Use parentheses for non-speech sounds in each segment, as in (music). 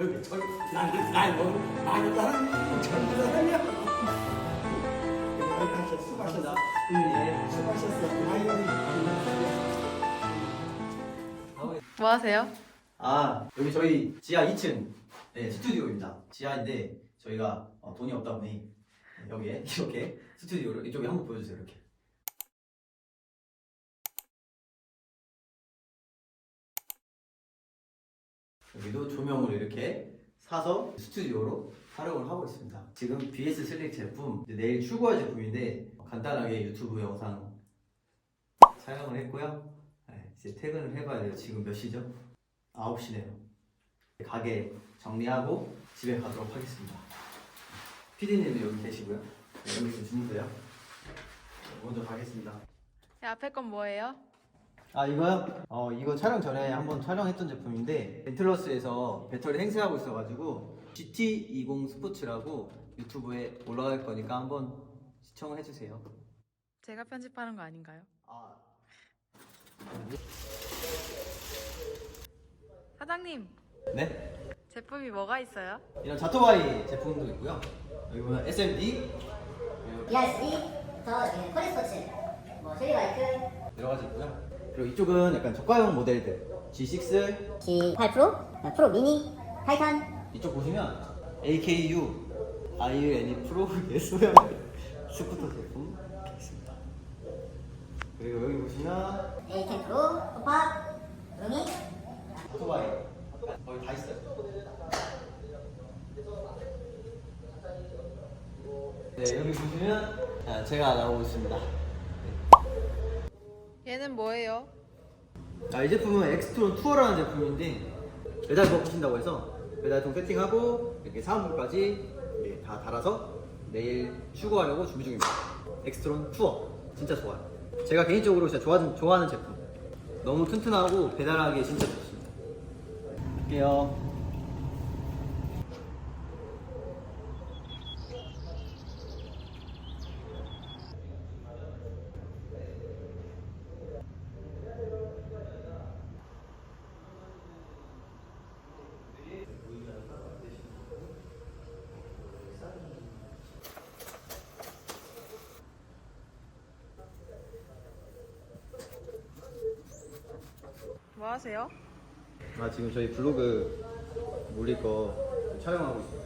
여기 나는 젊은 사람이야. 수고하셨어. 예, 수고하셨어. 아이고. 뭐 하세요? 아 여기 저희 지하 2층 네, 스튜디오입니다. 지하인데 저희가 어, 돈이 없다 보니 여기에 이렇게 스튜디오를 이쪽에 한번 보여주세요 이렇게. 여기도 조명을 이렇게 사서 스튜디오로 활용을 하고 있습니다. 지금 BS 슬릭 제품 내일 출고할 제품인데 간단하게 유튜브 영상 촬영을 했고요. 네, 이제 퇴근을 해봐야 돼요. 지금 몇 시죠? 9시네요. 가게 정리하고 집에 가도록 하겠습니다. PD님도 여기 계시고요. 네, 여기 좀 주무세요. 네, 먼저 가겠습니다. 네, 앞에 건 뭐예요? 아 이거요? 어 이거 촬영 전에 한번 촬영했던 제품인데 벤틀러스에서 배터리 행사하고 있어가지고 GT20 스포츠라고 유튜브에 올라갈 거니까 한번 시청을 해주세요. 제가 편집하는 거 아닌가요? 아 사장님, 네? 제품이 뭐가 있어요? 이런 자토바이 제품도 있고요. 여기 보면 SMD 그리고 BRC-부터 코리 스포츠, 뭐 쉐리바이크, 여러 가지 있고요. 그리고 이쪽은 약간 저가형 모델들 G6 G8 프로, 프로 미니, 타이탄, 이쪽 보시면 AKU INE 프로 (laughs) 예소형 스쿠터 제품 있습니다. 그리고 여기 보시면 A10 프로, 호파, 루미, 오토바이 거의 다 있어요. 네 여기 보시면 아, 제가 나오고 있습니다. 얘는 뭐예요? 아, 이 제품은 엑스트론 투어라는 제품인데 배달 먹으신다고 해서 배달통 세팅하고 이렇게 사은품까지 이렇게 다 달아서 내일 출고하려고 준비 중입니다. 엑스트론 투어 진짜 좋아요. 제가 개인적으로 진짜 좋아하는, 좋아하는 제품. 너무 튼튼하고 배달하기 진짜 좋습니다. 할게요. 뭐 하세요? 아 지금 저희 블로그 올릴 거 촬영하고 있어요.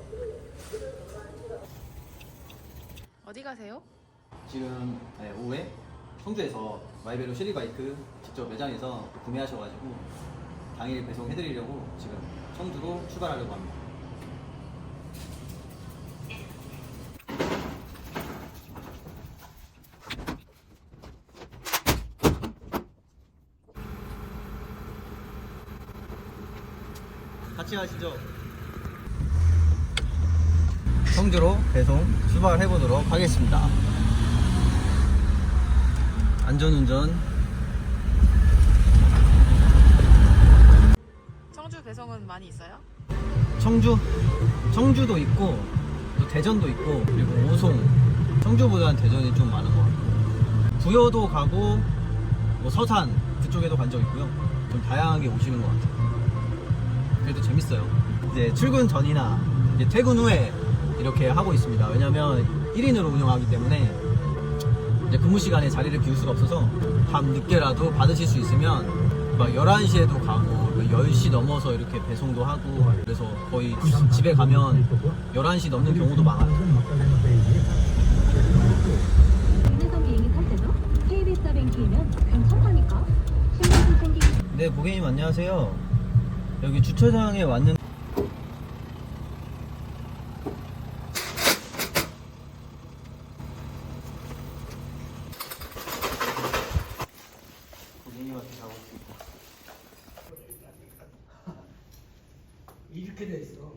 어디 가세요? 지금 네, 오후에 청주에서 마이베로 시리바이크 직접 매장에서 구매하셔가지고 당일 배송해드리려고 지금 청주로 출발하려고 합니다. 같이 가시죠. 청주로 배송 출발해 보도록 하겠습니다. 안전운전 청주 배송은 많이 있어요? 청주 청주도 있고 또 대전도 있고 그리고 오송 청주보다는 대전이 좀 많은 것 같고 부여도 가고 뭐 서산 그쪽에도 간 적 있고요 좀 다양하게 오시는 것 같아요 그래도 재밌어요 이제 출근 전이나 이제 퇴근 후에 이렇게 하고 있습니다 왜냐면 1인으로 운영하기 때문에 이제 근무 시간에 자리를 비울 수가 없어서 밤 늦게라도 받으실 수 있으면 막 11시에도 가고 10시 넘어서 이렇게 배송도 하고 그래서 거의 집에 가면 11시 넘는 경우도 많아요. 네, 고객님 안녕하세요. 여기 주차장에 왔는 고객님한테 가고. 이렇게 돼 있어.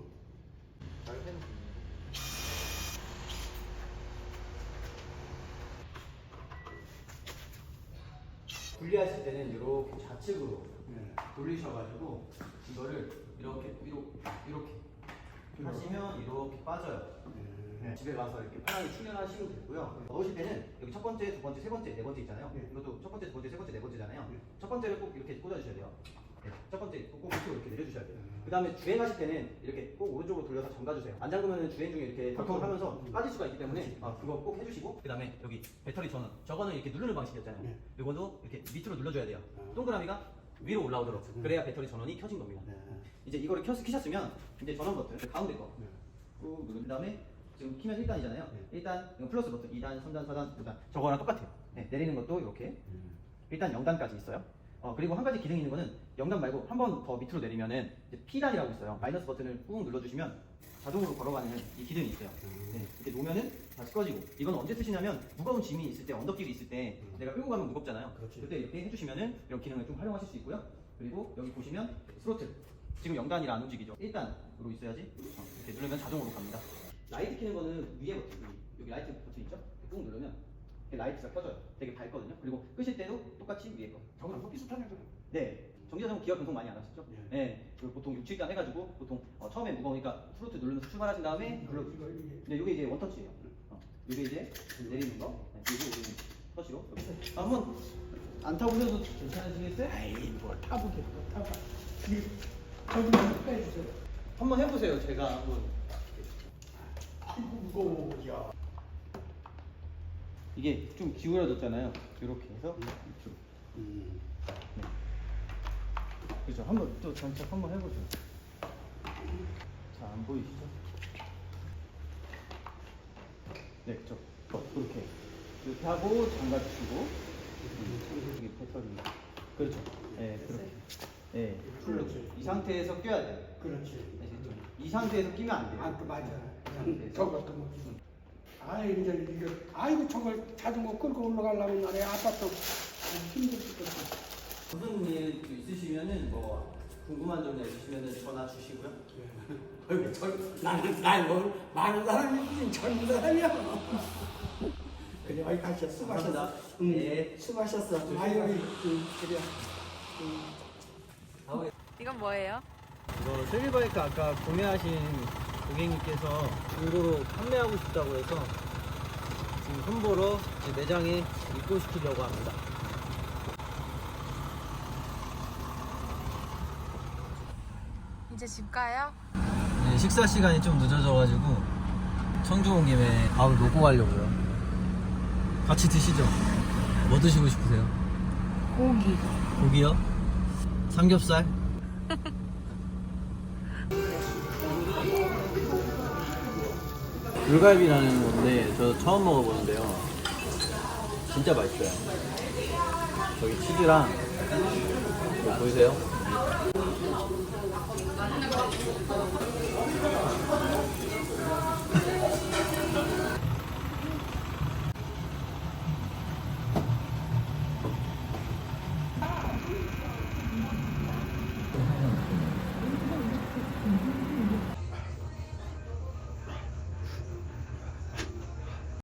분리하실 때는 이렇게 좌측으로 네. 돌리셔가지고 이거를 이렇게 위로 이렇게 하시면 이렇게 빠져요. 네, 집에 가서 이렇게 편하게 충전하시면 되고요. 넣으실 때는 여기 첫 번째, 두 번째, 세 번째, 네 번째 있잖아요. 네. 이것도 첫 번째, 두 번째, 세 번째, 네 번째잖아요. 네. 첫 번째를 꼭 이렇게 꽂아주셔야 돼요. 첫 번째 꼭 밑으로 이렇게 내려주셔야 돼요. 그 다음에 주행하실 때는 이렇게 꼭 오른쪽으로 돌려서 잠가주세요. 안 잠그면 주행 중에 이렇게 덜컹 하면서 빠질 수가 있기 때문에 아, 그거 꼭 해주시고 그 다음에 여기 배터리 전원 저거는 이렇게 누르는 방식이었잖아요. 네. 이거도 이렇게 밑으로 눌러줘야 돼요. 아. 동그라미가 위로 올라오도록 그래야 배터리 전원이 켜진 겁니다. 네. 이제 이거를 켜, 키셨으면 이제 전원 버튼 그 가운데 거 네. 꾹 누른 다음에 지금 키면 1단이잖아요. 네. 1단 이거 플러스 버튼 2단, 3단, 4단, 5단 저거랑 똑같아요. 네, 내리는 것도 이렇게 음. 일단 0단까지 있어요. 어, 그리고 한 가지 기능이 있는 거는 0단 말고 한 번 더 밑으로 내리면은 이제 P단이라고 있어요. 마이너스 버튼을 꾹 눌러주시면 자동으로 걸어가는 이 기능이 있어요. 네, 이렇게 놓으면은 다시 꺼지고 이건 언제 쓰시냐면 무거운 짐이 있을 때 언덕길이 있을 때 음. 내가 끌고 가면 무겁잖아요. 그렇지. 그때 이렇게 해주시면은 이런 기능을 좀 활용하실 수 있고요. 그리고 여기 보시면 스로틀 지금 0단이라 안 움직이죠. 1단으로 있어야지 어, 이렇게 누르면 자동으로 갑니다. 라이트 켜는 거는 위에 버튼 여기, 라이트 버튼 있죠? 꾹 누르면 라이트가 켜져요. 되게 밝거든요. 그리고 끄실 때도 똑같이 위에 거. 저거랑 또 비슷하네 그럼. 네. 전기자전거 기어 변속 많이 안 하시죠? 예. 네. 그 보통 6, 7단 해가지고 보통 어, 처음에 무거우니까 트로트 누르면서 출발하신 다음에 이거 눌러. 이게 네, 요게 이제 원터치예요. 어, 요게 이제 내리는 거. 네, 요게 우리는 터치로. 이렇게. 한번 안 타보셔도 괜찮으시겠어요? 아이 뭘 타보게 타봐. 이 저기 좀 빼주세요. 한번 해보세요. 제가 한번. 아이고 무거워 야. 이게 좀 기울어졌잖아요. 이렇게 해서 이쪽으로. 음. 그렇죠. 한번 또 장착 한번 해보죠. 자, 안 보이시죠? 네, 저, 어, 그렇게. 이렇게 하고 잠가주시고, 여기 배터리. 그렇죠. 네, 그렇게. 네, 풀로. 이 상태에서 껴야 돼요. 그렇지. 네, 진짜. 이 상태에서 끼면 안 돼요. 아, 그 맞아. 네. 저거 또 뭐. 아이 이제 이거 아이고 저걸 자전거 끌고 올라가려면 나래 아팠어. 아, 힘들 것 무슨 일 있으시면은 뭐 궁금한 점 있으시면은 전화 주시고요. (laughs) 같아. 저 나는 나이고 많은 사람이 젊은 사람이야. (laughs) 그래 여기까지 수고하셨어. 감사합니다. 응. 네. 수고하셨어. 아이고 응, 그래. 다음에 이건 뭐예요? 이거 세비바이크 아까 구매하신 고객님께서 중고로 판매하고 싶다고 해서 지금 이제 매장에 입고시키려고 합니다. 이제 집 가요? 네, 식사 시간이 좀 늦어져가지고 청주 온 김에 밥을 놓고 가려고요. 같이 드시죠. 뭐 드시고 싶으세요? 고기. 고기요? 삼겹살? (laughs) 불갈비라는 건데 저 처음 먹어보는데요. 진짜 맛있어요. 저기 치즈랑 보이세요?